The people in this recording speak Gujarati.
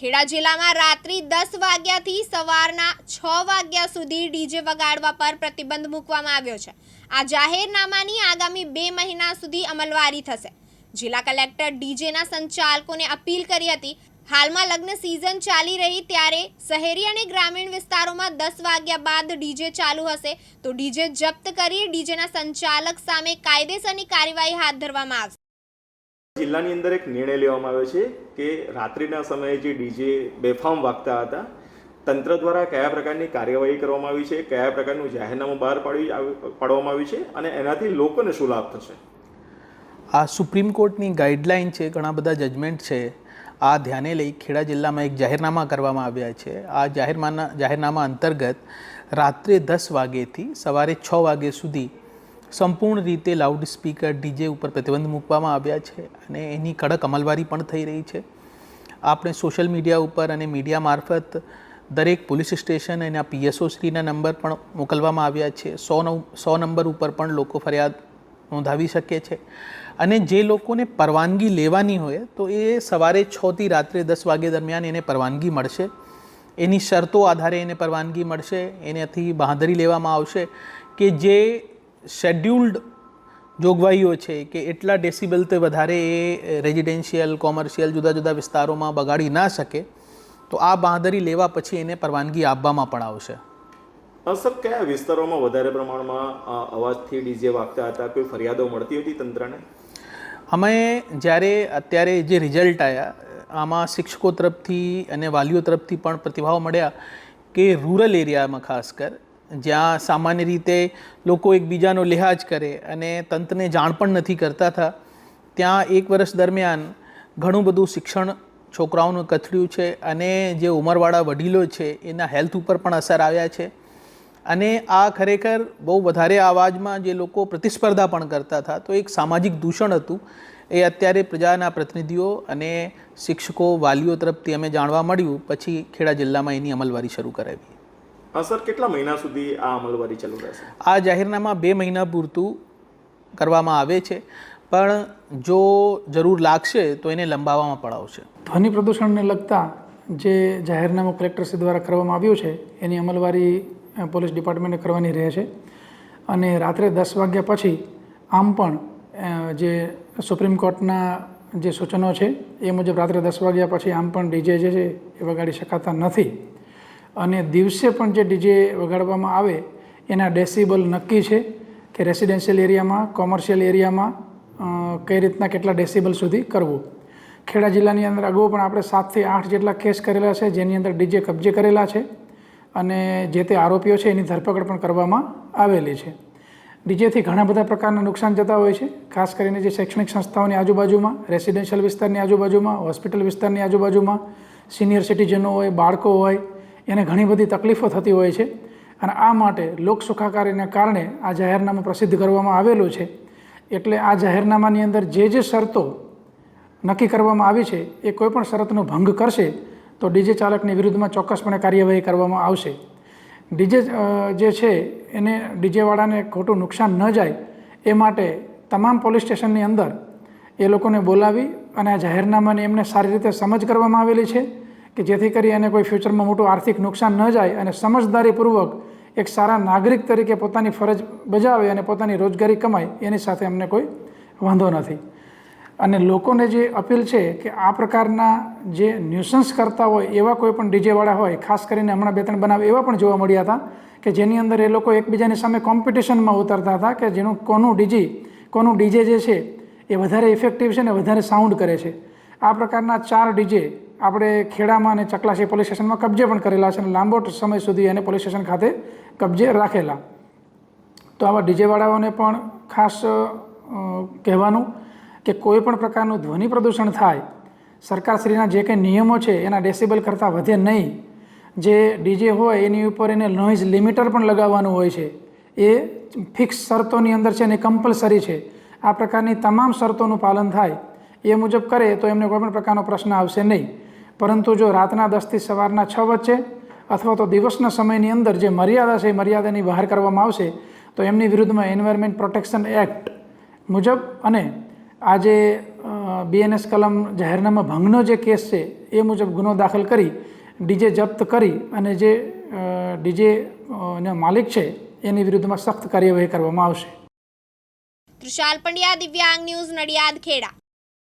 ખેડા જિલ્લામાં રાત્રિ દસ વાગ્યાથી સવારના છ વાગ્યા સુધી ડીજે વગાડવા પર પ્રતિબંધ મૂકવામાં આવ્યો છે. આ જાહેરનામાની આગામી બે મહિના સુધી અમલવારી થશે. જિલ્લા કલેક્ટર ડીજેના સંચાલકોને અપીલ કરી હતી, હાલમાં લગ્ન સિઝન ચાલી રહી ત્યારે શહેરી અને ગ્રામીણ વિસ્તારોમાં દસ વાગ્યા બાદ ડીજે ચાલુ હશે. તો ડીજે જપ્ત કરી ડીજેના સંચાલક સામે કાયદેસરની કાર્યવાહી હાથ ધરવામાં આવશે. જિલ્લાની અંદર એક નિર્ણય લેવામાં આવ્યો છે કે રાત્રિના સમયે જે ડીજે બેફામ વાગતા હતા, તંત્ર દ્વારા કયા પ્રકારની કાર્યવાહી કરવામાં આવી છે, કયા પ્રકારનું જાહેરનામું બહાર પાડી પાડવામાં આવ્યું છે અને એનાથી લોકોને શું લાભ થશે? આ સુપ્રીમ કોર્ટની ગાઈડલાઇન છે, ઘણા બધા જજમેન્ટ છે, આ ધ્યાને લઈ ખેડા જિલ્લામાં એક જાહેરનામા કરવામાં આવ્યા છે. આ જાહેરનામા જાહેરનામા અંતર્ગત રાત્રે દસ વાગ્યેથી સવારે છ વાગ્યા સુધી સંપૂર્ણ રીતે લાઉડ સ્પીકર ડીજે ઉપર પ્રતિબંધ મૂકવામાં આવ્યા છે અને એની કડક અમલવારી પણ થઈ રહી છે. આપણે સોશિયલ મીડિયા ઉપર અને મીડિયા મારફત દરેક પોલીસ સ્ટેશન અને પીએસઓ શ્રીના નંબર પણ મોકલવામાં આવ્યા છે. સો નવ, સો નંબર ઉપર પણ લોકો ફરિયાદ નોંધાવી શકે છે. અને જે લોકોને પરવાનગી લેવાની હોય તો એ સવારે છથી રાત્રે દસ વાગે દરમિયાન એને પરવાનગી મળશે. એની શરતો આધારે એને પરવાનગી મળશે. એનાથી બાંધરી લેવામાં આવશે કે જે શેડ્યુલ્ડ જોગવાઈઓ છે કે એટલા ડેસિબલ તે વધારે એ રેઝિડેન્શિયલ કોમર્શિયલ જુદા જુદા વિસ્તારોમાં બગાડી ના શકે તો આ બાંધરી લેવા પછી એને પરવાનગી આપવામાં પણ આવશે. સર કયા વિસ્તારોમાં વધારે પ્રમાણમાં અવાજથી ડીજે વાગતા હતા? કોઈ ફરિયાદો મળતી હતી તંત્રને? અમે જ્યારે અત્યારે જે રિઝલ્ટ આવ્યા આમાં શિક્ષકો તરફથી અને વાલીઓ તરફથી પણ પ્રતિભાવ મળ્યા કે રૂરલ એરિયામાં ખાસ કર જ્યાં સામાન્ય રીતે લોકો એકબીજાનો લિહાજ કરે અને તંત્રને જાણ પણ નથી કરતા હતા ત્યાં એક વર્ષ દરમિયાન ઘણું બધું શિક્ષણ છોકરાઓનું કથળ્યું છે અને જે ઉંમરવાળા વડીલો છે એના હેલ્થ ઉપર પણ અસર આવ્યા છે. અને આ ખરેખર બહુ વધારે અવાજમાં જે લોકો પ્રતિસ્પર્ધા પણ કરતા હતા તો એક સામાજિક દૂષણ હતું. એ અત્યારે પ્રજાના પ્રતિનિધિઓ અને શિક્ષકો વાલીઓ તરફથી અમે જાણવા મળ્યું. પછી ખેડા જિલ્લામાં એની અમલવારી શરૂ કરાવી. સર કેટલા મહિના સુધી આ અમલવારી ચાલુ રહેશે? આ જાહેરનામા બે મહિના પૂરતું કરવામાં આવે છે પણ જો જરૂર લાગશે તો એને લંબાવવામાં પણ આવશે ધ્વનિ પ્રદૂષણને લગતા જે જાહેરનામું કલેક્ટરશ્રી દ્વારા કરવામાં આવ્યું છે એની અમલવારી પોલીસ ડિપાર્ટમેન્ટે કરવાની રહે છે અને રાત્રે દસ વાગ્યા પછી આમ પણ જે સુપ્રીમ કોર્ટના જે સૂચનો છે એ મુજબ રાત્રે દસ વાગ્યા પછી આમ પણ ડીજે જે છે એ વગાડી શકાતા નથી. અને દિવસે પણ જે ડીજે વગાડવામાં આવે, એના ડેસિબલ નક્કી છે કે રેસિડેન્શિયલ એરિયામાં કોમર્શિયલ એરિયામાં કઈ રીતના કેટલા ડેસિબલ સુધી કરવું. ખેડા જિલ્લાની અંદર અગાઉ પણ આપણે સાતથી આઠ જેટલા કેસ કરેલા છે, જેની અંદર ડીજે કબજે કરેલા છે અને જે તે આરોપીઓ છે એની ધરપકડ પણ કરવામાં આવેલી છે. ડીજેથી ઘણા બધા પ્રકારના નુકસાન જતા હોય છે, ખાસ કરીને જે શૈક્ષણિક સંસ્થાઓની આજુબાજુમાં રેસિડેન્શિયલ વિસ્તારની આજુબાજુમાં હોસ્પિટલ વિસ્તારની આજુબાજુમાં સિનિયર સિટીઝનો હોય, બાળકો હોય એને ઘણી બધી તકલીફો થતી હોય છે અને આ માટે લોક સુખાકારીને કારણે આ જાહેરનામું પ્રસિદ્ધ કરવામાં આવેલું છે. એટલે આ જાહેરનામાની અંદર જે જે શરતો નક્કી કરવામાં આવી છે, એ કોઈપણ શરતનો ભંગ કરશે તો ડીજે ચાલકની વિરુદ્ધમાં ચોક્કસપણે કાર્યવાહી કરવામાં આવશે. ડીજે જે છે, એને ડીજેવાળાને ખોટું નુકસાન ન જાય, એ માટે તમામ પોલીસ સ્ટેશનની અંદર એ લોકોને બોલાવી અને આ જાહેરનામાની એમને સારી રીતે સમજ કરવામાં આવેલી છે. કે જેથી કરી એને કોઈ ફ્યુચરમાં મોટું આર્થિક નુકસાન ન જાય અને સમજદારીપૂર્વક એક સારા નાગરિક તરીકે પોતાની ફરજ બજાવે અને પોતાની રોજગારી કમાય, એની સાથે અમને કોઈ વાંધો નથી. અને લોકોને જે અપીલ છે કે આ પ્રકારના જે ન્યુસન્સ કરતા હોય, એવા કોઈ પણ ડીજેવાળા હોય, ખાસ કરીને હમણાં બે ત્રણ બનાવ એવા પણ જોવા મળ્યા હતા કે જેની અંદર એ લોકો એકબીજાની સામે કોમ્પિટિશનમાં ઉતરતા હતા કે જેનું કોનું ડીજી કોનું ડીજે જે છે એ વધારે ઇફેક્ટિવ છે ને વધારે સાઉન્ડ કરે છે. આ પ્રકારના ચાર ડીજે આપણે ખેડામાં અને ચકલાસી પોલીસ સ્ટેશનમાં કબજે પણ કરેલા છે અને લાંબો સમય સુધી એને પોલીસ સ્ટેશન ખાતે કબજે રાખેલા. તો આવા ડીજેવાળાઓને પણ ખાસ કહેવાનું કે કોઈ પણ પ્રકારનું ધ્વનિ પ્રદૂષણ થાય, સરકારશ્રીના જે કંઈ નિયમો છે એના ડેસિબલ કરતાં વધે નહીં. જે ડીજે હોય એની ઉપર એને નોઇઝ લિમિટર પણ લગાવવાનું હોય છે. એ ફિક્સ શરતોની અંદર છે અને કમ્પલસરી છે. આ પ્રકારની તમામ શરતોનું પાલન થાય. એ મુજબ કરે તો એમને કોઈ પણ પ્રકારનો પ્રશ્ન આવશે નહીં. પરંતુ જો રાતના દસથી સવારના છ વચ્ચે અથવા તો દિવસના સમયની અંદર જે મર્યાદા છે એ મર્યાદાની બહાર કરવામાં આવશે, તો એમની વિરુદ્ધમાં એન્વાયરમેન્ટ પ્રોટેક્શન એક્ટ મુજબ અને આ જે બીએનએસ કલમ જાહેરનામા ભંગનો જે કેસ છે એ મુજબ ગુનો દાખલ કરી, ડીજે જપ્ત કરી અને જે ડીજે ના માલિક છે એની વિરુદ્ધમાં સખ્ત કાર્યવાહી કરવામાં આવશે. તૃષાલ પંડ્યા, દિવ્યાંગ ન્યૂઝ નડિયાદ, ખેડા.